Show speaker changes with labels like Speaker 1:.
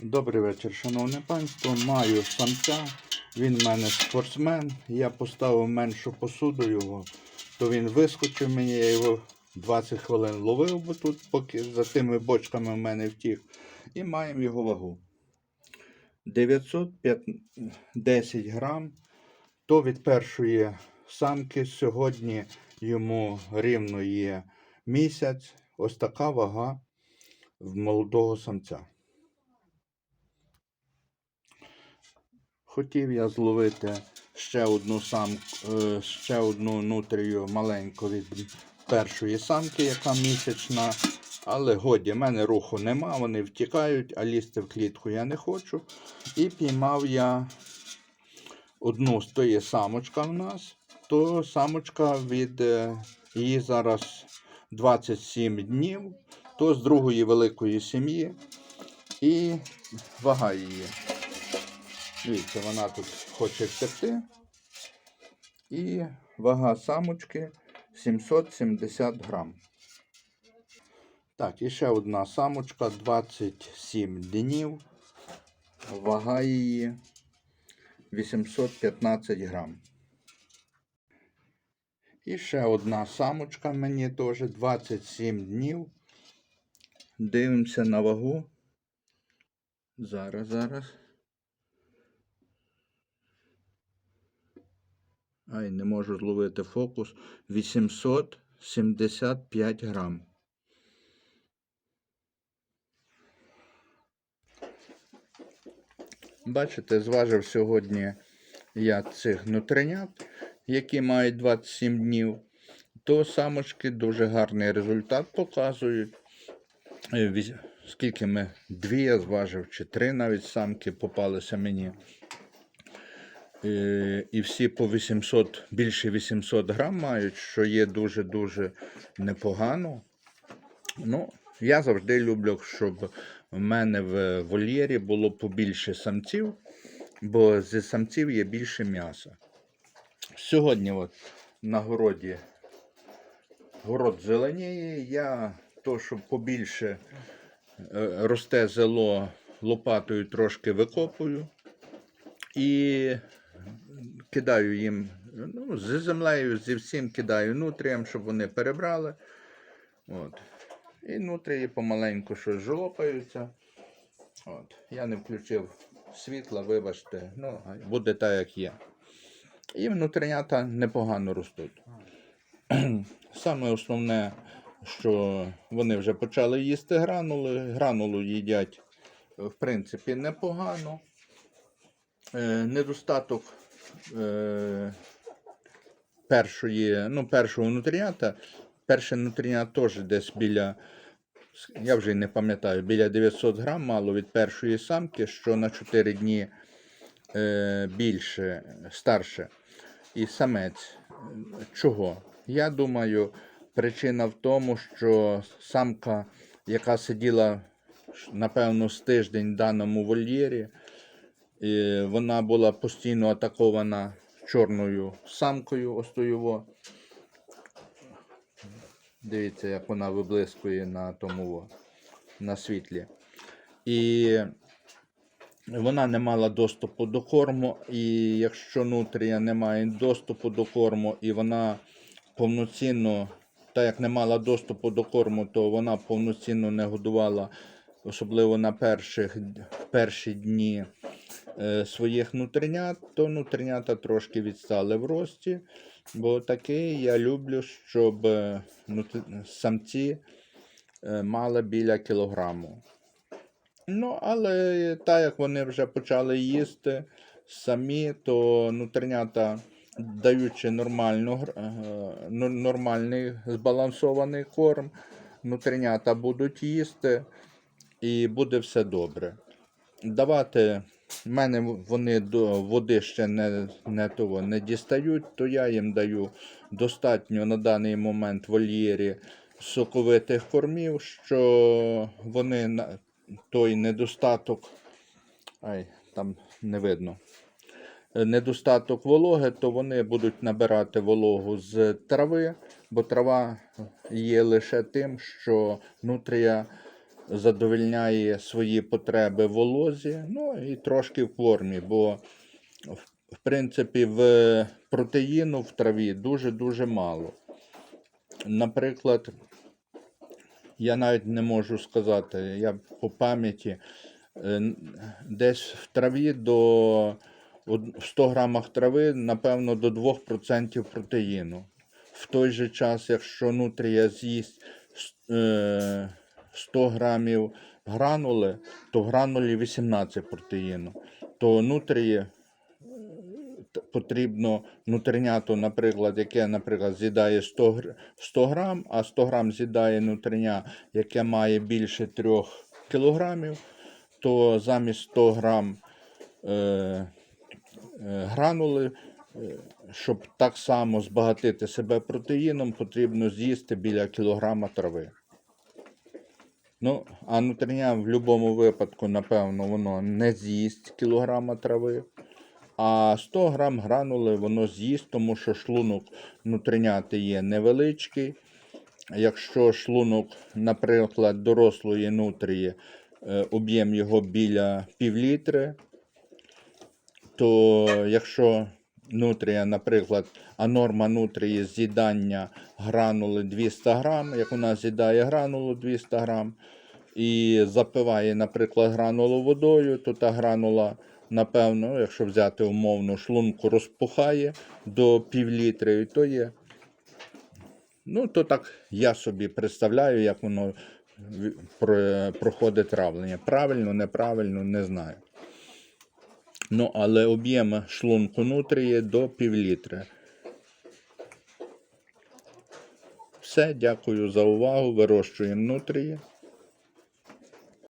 Speaker 1: Добрий вечір, шановне панство. Маю самця. Він в мене спортсмен. Я поставив меншу посуду його, то він вискочив мені, я його 20 хвилин ловив, бо тут поки за тими бочками в мене втік. І маємо його вагу. 910 грам. То від першої самки сьогодні йому рівно є місяць. Ось така вага в молодого самця. Хотів я зловити ще одну сам, е, ще одну нутрію маленьку від першої самки, яка місячна. Але годі, в мене руху нема, вони втікають, а лізти в клітку я не хочу. І піймав я одну з тої самочка в нас. То самочка від е, її зараз 27 днів, то з другої великої сім'ї. І вага її. Дивіться, вона тут хоче втекти. І вага самочки 770 грам. Так, і ще одна самочка 27 днів. Вага її 815 грам. І ще одна самочка мені теж 27 днів. Дивимося на вагу. Зараз, зараз. Ай, не можу зловити фокус. 875 грам. Бачите, зважив сьогодні я цих нутринят, які мають 27 днів. То самочки дуже гарний результат показують. Скільки ми дві я зважив, чи три навіть самки попалися мені. Е, І всі по 800, більше 800 грам мають, що є дуже-дуже непогано. Ну, я завжди люблю, щоб в мене в вольєрі було побільше самців, бо зі самців є більше м'яса. Сьогодні от на городі город зеленіє. Я то, щоб побільше е, росте зело, лопатою трошки викопую і кидаю їм ну, з землею, зі всім кидаю нутріям, щоб вони перебрали. От. І нутрії помаленьку щось жлопаються. От. Я не включив світла, вибачте, ну, буде так, як є. І внутрінята непогано ростуть. Саме основне, що вони вже почали їсти гранули. Гранулу їдять, в принципі, непогано. Е, недостаток е, першої, ну, першого нутріята. Перший нутріят теж десь біля, я вже не пам'ятаю, біля 900 грам мало від першої самки, що на 4 дні е, більше, старше. І самець. Чого? Я думаю, причина в тому, що самка, яка сиділа, напевно, з тиждень в даному вольєрі, і вона була постійно атакована чорною самкою остоyoво. Дивіться, як вона виблискує на тому на світлі. І вона не мала доступу до корму, і якщо нутрія не має доступу до корму, і вона повноцінно, так як не мала доступу до корму, то вона повноцінно не годувала, особливо на перших, перші дні своїх нутринят, то нутринята трошки відстали в рості. Бо такий я люблю, щоб е, самці е, мали біля кілограму. Ну, але так як вони вже почали їсти самі, то нутринята, даючи е, ну, нормальний збалансований корм, нутринята будуть їсти і буде все добре. Давати, в мене вони до води ще не, не, того, не дістають, то я їм даю достатньо на даний момент вольєрі соковитих кормів, що вони на той недостаток, ай, там не видно. Недостаток вологи, то вони будуть набирати вологу з трави, бо трава є лише тим, що нутрія задовольняє свої потреби в волозі, ну і трошки в кормі, бо в- в принципі в протеїну в траві дуже-дуже мало. Наприклад, я навіть не можу сказати, я по пам'яті е, десь в траві до в 100 грамах трави, напевно, до 2% протеїну. В той же час, якщо нутрія з'їсть е, 100 грамів гранули, то в гранулі 18 протеїну. То нутрії потрібно нутриняту, наприклад, яке, наприклад, з'їдає 100, гр- 100 грам, а 100 грам з'їдає нутриня, яке має більше 3 кілограмів, то замість 100 грам е, е, гранули, е, щоб так само збагатити себе протеїном, потрібно з'їсти біля кілограма трави. Ну, а нутриня в будь-якому випадку, напевно, воно не з'їсть кілограма трави. А 100 грам гранули воно з'їсть, тому що шлунок нутриняти є невеличкий. Якщо шлунок, наприклад, дорослої нутрії, е, об'єм його біля півлітри, то якщо нутрія, наприклад, а норма нутрії з'їдання гранули 200 грам, як вона з'їдає гранулу 200 грам, і запиває, наприклад, гранулу водою, то та гранула, напевно, якщо взяти умовно, шлунку розпухає до півлітри, і то є. Ну, то так я собі представляю, як воно проходить травлення. Правильно, неправильно, не знаю. Ну, але об'єм шлунку нутрії до півлітри. Все, дякую за увагу. Вирощуємо нутрії.